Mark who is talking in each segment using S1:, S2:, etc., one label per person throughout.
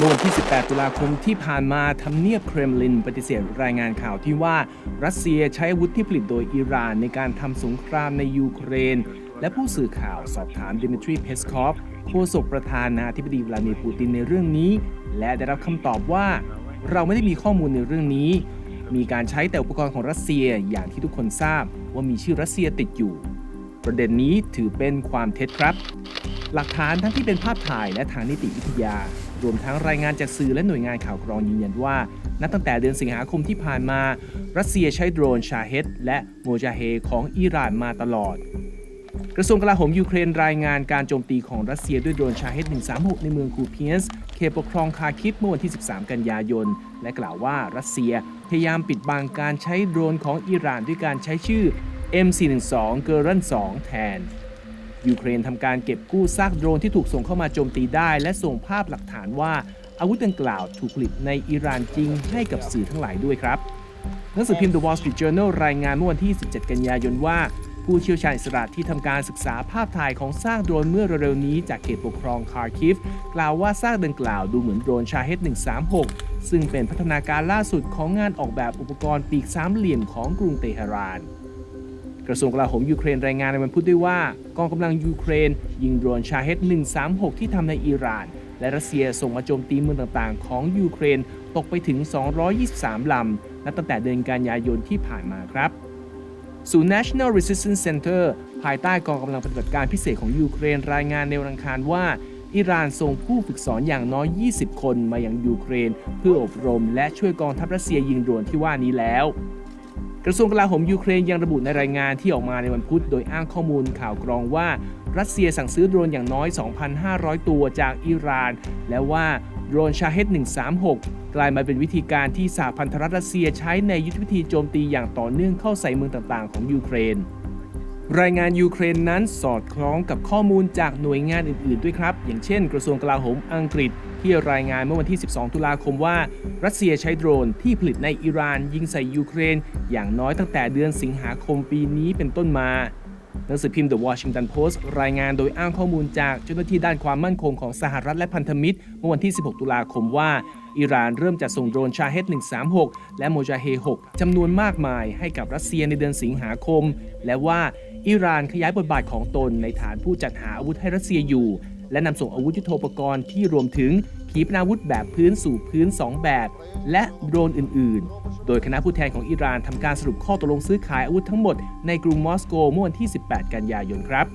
S1: เมื่อวันที่ 18 ตุลาคมที่ผ่านมาทำเนียบเครมลินปฏิเสธรายงานข่าวที่ว่ารัสเซียใช้อาวุธที่ผลิตโดยอิหร่านในการทำสงครามในยูเครน และผู้สื่อข่าวสอบถามดิมิทรี เพสคอฟโฆษกประธานาธิบดีวลาดิเมียร์ปูตินในเรื่องนี้ และได้รับคำตอบว่า เราไม่ได้มีข้อมูลในเรื่องนี้ มีการใช้แต่อุปกรณ์ของรัสเซียอย่างที่ทุกคนทราบว่ามีชื่อรัสเซียติดอยู่ ประเด็นนี้ถือเป็นความเท็จครับ หลักฐานทั้งที่เป็นภาพถ่ายและทางนิติวิทยา รวมทั้งรายงานจากสื่อและหน่วยงานข่าวกรองยืนยันว่า นับตั้งแต่เดือนสิงหาคมที่ผ่านมา รัสเซียใช้โดรนชาเฮดและโมจาเฮของอิหร่านมาตลอด กระทรวงกลาโหมยูเครนรายงานการโจมตีของรัสเซียด้วยโดรนชาเฮด136 ในเมืองคูเพียนส์เขตปกครองคาคิฟเมื่อวันที่ 13 กันยายน และกล่าวว่ารัสเซียพยายามปิดบังการใช้โดรนของอิหร่านด้วยการใช้ชื่อ MC12 เกอรัน2แทน ยูเครนทำการเก็บกู้ซากโดรนที่ถูกส่งเข้ามาโจมตีได้ และส่งภาพหลักฐานว่าอาวุธดังกล่าวถูกผลิตในอิหร่านจริงให้กับสื่อทั้งหลายด้วยครับหนังสือพิมพ์ The Wall Street Journal รายงานเมื่อวันที่ 17 กันยายนว่า ผู้เชี่ยวชาญอิสระที่ทำการศึกษาภาพถ่ายของซากโดรนเมื่อเร็วๆนี้จากเขตปกครองคาร์คิฟ กล่าวว่าซากดังกล่าวดูเหมือนโดรนชาเฮด136 ซึ่งเป็นพัฒนาการล่าสุดของงานออกแบบอุปกรณ์ปีกสามเหลี่ยมของกรุงเตหะราน กระทรวงกลาโหมยูเครนรายงานในวันพุธด้วยว่ากองกำลังยูเครน ยิงโดรนชาเฮด136 ที่ทำในอิหร่าน และรัสเซียส่งมาโจมตีเมืองต่างๆ ของยูเครนตกไปถึง 223 ลำ นับตั้งแต่เดือนกันยายนที่ผ่านมาครับศูนย์ National Resistance Center ภายใต้กองกำลังปฏิบัติการพิเศษของยูเครนรายงานในวันอังคารว่า อิหร่านส่งผู้ฝึกสอนอย่างน้อย 20 คนมายังยูเครน เพื่ออบรมและช่วยกองทัพรัสเซียยิงโดรนที่ว่านี้แล้ว กระทรวงกลาโหมยูเครนยังระบุในรายงานที่ออกมาในวันพุธโดยอ้างข้อมูลข่าวกรองว่า รัสเซียสั่งซื้อโดรนอย่างน้อย 2,500 ตัวจากอิหร่าน และว่าโดรนชาเฮด136 กลายมาเป็นวิธีการที่สหพันธรัฐรัสเซียใช้ในยุทธวิธีโจมตีอย่างต่อเนื่องเข้าใส่เมืองต่างๆ ของยูเครน รายงานยูเครนนั้นสอดคล้องกับข้อมูลจากหน่วยงานอื่น ๆ ด้วยครับ อย่างเช่น กระทรวงกลาโหมอังกฤษ ที่รายงานเมื่อวันที่ 12 ตุลาคมว่า รัสเซียใช้โดรนที่ผลิตในอิหร่าน ยิงใส่ยูเครน อย่างน้อยตั้งแต่เดือนสิงหาคมปีนี้เป็นต้นมาหนังสือพิมพ์ The Washington Post รายงานโดยอ้างข้อมูลจากเจ้าหน้าที่ด้านความมั่นคงของสหรัฐและพันธมิตร เมื่อวันที่ 16 ตุลาคมว่า อิหร่านเริ่มจัดส่งโดรนชาเฮด136 และโมจาเฮ6จำนวนมากมายให้กับรัสเซียในเดือนสิงหาคม และว่าอิหร่านขยายบทบาทของตนในฐานผู้จัดหาอาวุธให้รัสเซียอยู่ และนำส่งอาวุธยุทโธปกรณ์ที่รวมถึงขีปนาวุธแบบพื้นสู่พื้น 2 แบบ และโดรนอื่น ๆ โดยคณะผู้แทนของอิหร่านทำการสรุปข้อตกลงซื้อขายอาวุธทั้งหมดในกรุงมอสโกเมื่อวันที่ 18 กันยายนครับ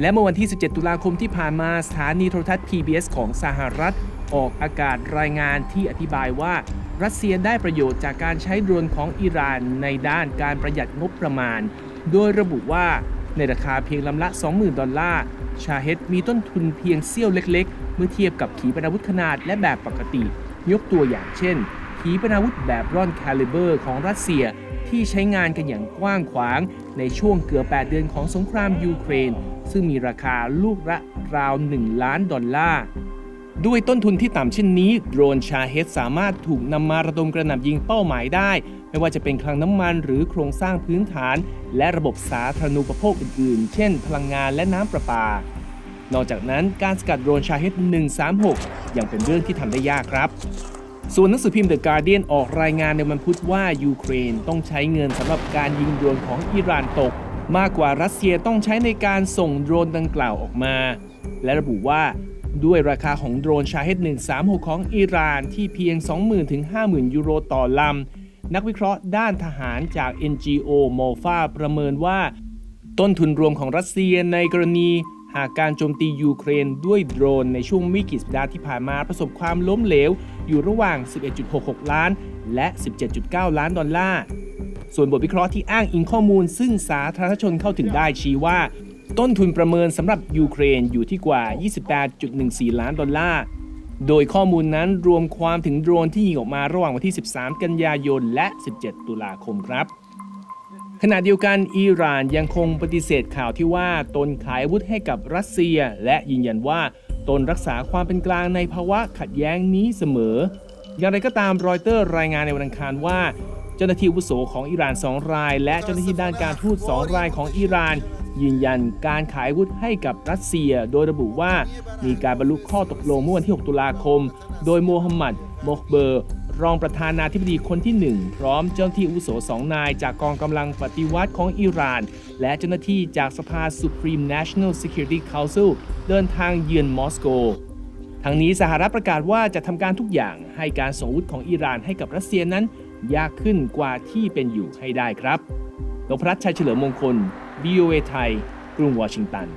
S1: และเมื่อวันที่ 17 ตุลาคมที่ผ่านมาสถานีโทรทัศน์ PBS ของสหรัฐ ออกอากาศรายงานที่อธิบายว่า รัสเซียได้ประโยชน์จากการใช้โดรนของอิหร่านในด้านการประหยัดงบประมาณ โดยระบุว่าในราคาเพียงลำละ 20,000 ดอลลาร์ ชาเฮดมีต้นทุนเพียงเสี้ยวเล็กๆ เมื่อเทียบกับขีปนาวุธขนาดและแบบปกติ ยกตัวอย่างเช่น ขีปนาวุธแบบร่อนคาลิเบอร์ของรัสเซียที่ใช้งานกันอย่างกว้างขวาง ในช่วงเกือบ 8 เดือนของสงครามยูเครน ซึ่งมีราคาลูกละราว 1 ล้านดอลลาร์ ด้วยต้นทุนที่ต่ำเช่นนี้ โดรนชาเฮดสามารถถูกนำมาระดมกระหน่ำยิงเป้าหมายได้ ไม่ว่าจะเป็นคลังน้ำมันหรือโครงสร้างพื้นฐาน และระบบสาธารณูปโภคอื่นๆ เช่น พลังงานและน้ำประปา นอกจากนั้นการสกัดโดรนชาเฮด136 ยังเป็นเรื่องที่ทำได้ยากครับส่วนหนังสือพิมพ์ The Guardian ออกรายงานในวันพุธว่า ยูเครนต้องใช้เงินสำหรับการยิงโดรนของอิหร่านตก มากกว่ารัสเซียต้องใช้ในการส่งโดรนดังกล่าวออกมา และระบุว่า ด้วยราคาของโดรนชาเฮด136 ของอิหร่านที่เพียง 20,000 ถึง 50,000 ยูโรต่อลำ นักวิเคราะห์ด้านทหารจาก NGO m o f a ประเมินว่า ต้นทุนรวมของรัสเซียในกรณีหากการโจมตียูเครนด้วยโดรนในช่วงไม่กี่สัปดาห์ที่ผ่านมาประสบความล้มเหลว อยู่ระหว่าง 11.66 ล้าน และ 17.9 ล้านดอลลาร์ ส่วนบทวิเคราะห์ที่อ้างอิงข้อมูลซึ่งสาธารณชนเข้าถึงได้ชี้ว่า ต้นทุนประเมินสำหรับยูเครนอยู่ที่กว่า 28.14 ล้านดอลลาร์ โดยข้อมูลนั้นรวมความถึงโดรนที่ยิงออกมาระหว่างวันที่ 13 กันยายน และ 17 ตุลาคมครับ ขณะเดียวกันอิหร่านยังคงปฏิเสธข่าวที่ว่าตนขายอาวุธให้กับรัสเซีย และยืนยันว่าตนรักษาความเป็นกลางในภาวะขัดแย้งนี้เสมอ อย่างไรก็ตามรอยเตอร์รายงานในวันอังคารว่าเจ้าหน้าที่วุโสของอิหร่าน 2 ราย และเจ้าหน้าที่ด้านการทูต2รายของอิหร่าน ยืนยันการขายอาวุธให้กับรัสเซีย โดยระบุว่ามีการบรรลุข้อตกลงเมื่อวันที่ 6 ตุลาคม โดยโมฮัมหมัดโมกเบอร์ รองประธานาธิบดีคนที่ 1 พร้อมเจ้าหน้าที่อุโสสองนาย จากกองกำลังปฏิวัติของอิหร่าน และเจ้าหน้าที่จากสภา Supreme National Security Council เดินทางเยือนมอสโกทั้งนี้สหรัฐประกาศว่าจะทำการทุกอย่างให้การส่งอาวุธของอิหร่านให้กับรัสเซียนั้น ยากขึ้นกว่าที่เป็นอยู่ให้ได้ครับนพรัตน์ชัยเฉลิมมงคล VOA ไทย กรุงวอชิงตัน